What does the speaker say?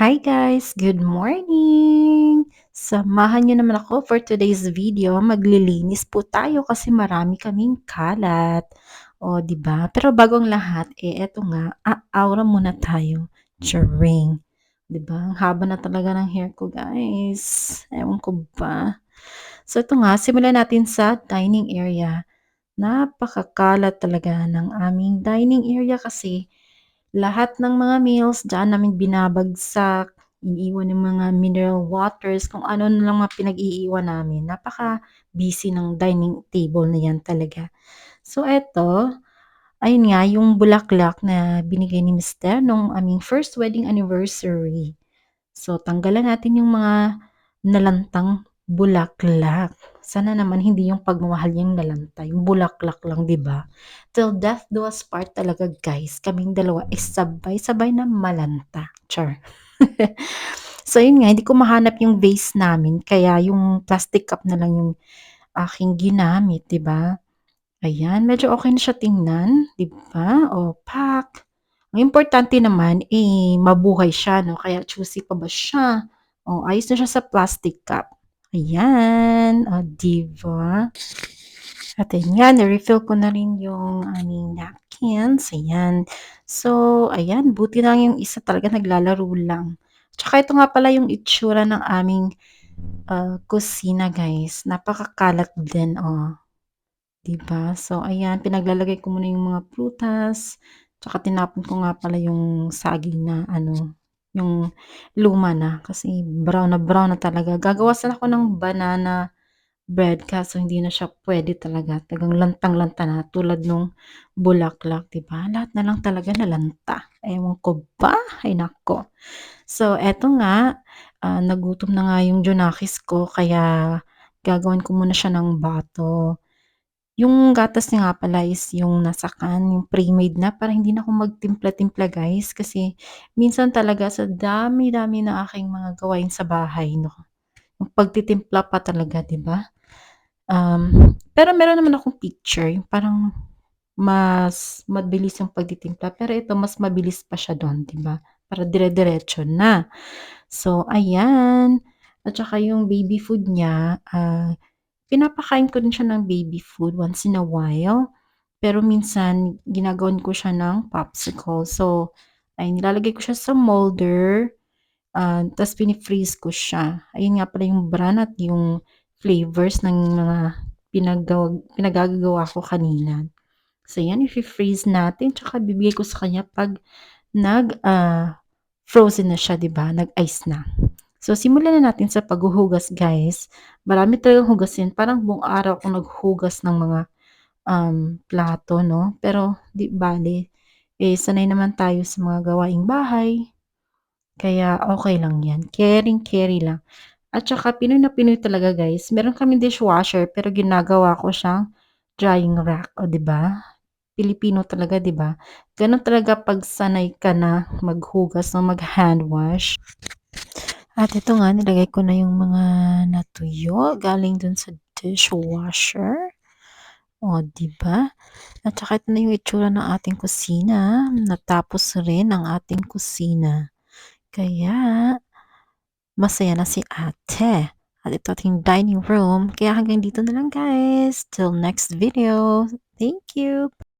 Hi guys! Good morning! Samahan niyo naman ako for today's video. Maglilinis po tayo kasi marami kaming kalat. O, ba? Pero bago ang lahat, eh eto nga, aaura muna tayo. Charing! Ba? Ang haba na talaga ng hair ko, guys. Ewan ko ba. So, ito nga, simulan natin sa dining area. Napakakalat talaga ng aming dining area kasi lahat ng mga meals diyan namin binabagsak, iniiwan yung mga mineral waters, kung ano na lang mga pinag-iiwan namin. Napaka-busy ng dining table na yan talaga. So, eto, ayun nga, yung bulaklak na binigay ni mister nung aming first wedding anniversary. So, tanggalan natin yung mga nalantang bulaklak. Sana naman hindi yung pagmamahal yung nalanta, yung bulaklak lang, di ba? Till death do us part talaga, guys. Kaming dalawa is sabay-sabay na malanta. Char. so, yun nga, hindi ko mahanap yung vase namin, kaya yung plastic cup na lang yung aking ginamit, di ba? Ayan, medyo okay na siya tingnan, di ba? O, pak. Ang importante naman, eh, mabuhay siya, no? Kaya juicy pa ba siya? O, ayos na siya sa plastic cup. Ayan, o, di ba? At nga, na-refill ko na rin yung aming napkins. Ayan. So, ayan, buti lang yung isa talaga naglalaro lang. Tsaka ito nga pala yung itsura ng aming uh, kusina, guys. Napakakalat din, oh. Diba? So, ayan, pinaglalagay ko muna yung mga prutas. Tsaka tinapon ko nga pala yung saging na ano, yung luma na. Kasi brown na brown na talaga. Gagawa sana ako ng banana bread kaso hindi na siya pwede talaga. Tagang lantang-lanta na tulad nung bulaklak, 'di ba? Lahat na lang talaga nalanta. Ewan ko ba? Ay nako. So, eto nga, ah, nagutom na nga yung Junakis ko kaya gagawin ko muna siya ng bato. Yung gatas niya nga pala is yung nasa can, yung pre-made na para hindi na ako magtimpla-timpla guys kasi minsan talaga sa dami-dami ng aking mga gawain sa bahay 'no, yung pagtitimpla pa talaga 'di ba? Um, pero meron naman akong picture yung parang mas mabilis yung pagtitimpla pero ito mas mabilis pa siya dun 'di ba? Para dire-diretso na. So ayan, at saka yung baby food niya, ah, pinapakain ko din siya ng baby food once in a while. Pero minsan ginagawan ko siya ng popsicle. So, ay nilalagay ko siya sa molder, ah, ta's pini-freeze ko siya. Ayun nga pala yung brand at yung flavors ng mga pinagawa pinagagagawa ko kanina. So, yan ifi-freeze natin tsaka bibigay ko sa kanya 'pag nag, ah, frozen na siya 'di ba, nag-ice na. So, simulan na natin sa paghuhugas guys. Marami talagang hugasin, parang buong araw akong naghuhugas ng mga, um, plato 'no, pero 'di bale, eh, sanay naman tayo sa mga gawaing bahay. Kaya okey lang yan, caring-carry lang. At saka Pinoy na Pinoy talaga guys, meron kaming dishwasher pero ginagawa ko siyang drying rack, oh 'di ba? Pilipino talaga 'di ba? Gano'n talaga 'pag sanay ka na maghugas o mag-hand wash. At ito nga nilagay ko na yung mga natuyo galing dun sa dishwasher. 'di ba? At saka ito na yung itsura ng ating kusina, natapos rin ang ating kusina. Kaya masaya na si ate. At ito ating dining room. Kaya hanggang dito na lang guys. Till next video. Thank you.